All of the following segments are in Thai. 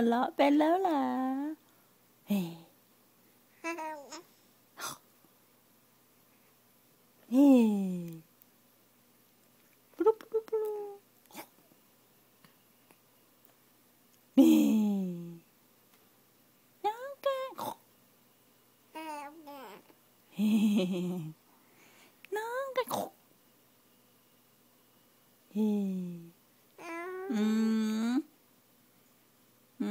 วเราะเป็นแล้วล่ะเฮ้เฮ้ปลุกปลุกปลุกนี่น้องแกเฮ้น้องแกเฮ้อืมอื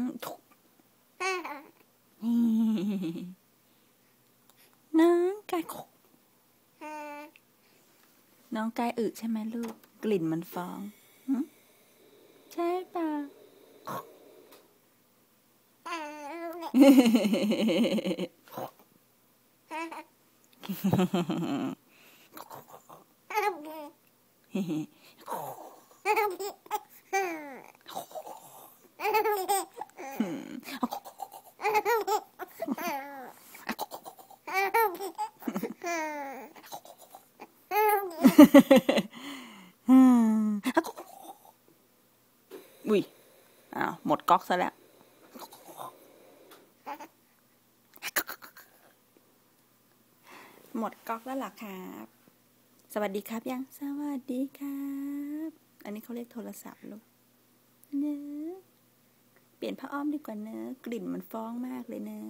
มทุกน้ ไก่น้องไก่อึใช่ไหมลูก กลิ่นมันฟองใช่ป่ะ อุ้ยอ้าวหมดก๊อกซะแล้ว หมดก๊อกแล้วหรอครับ สวัสดีครับยัง สวัสดีครับ อันนี้เขาเรียกโทรศัพท์ลูกเนอะเปลี่ยนผ้าอ้อมดีกว่าเนอะกลิ่นมันฟ้องมากเลยเนอะ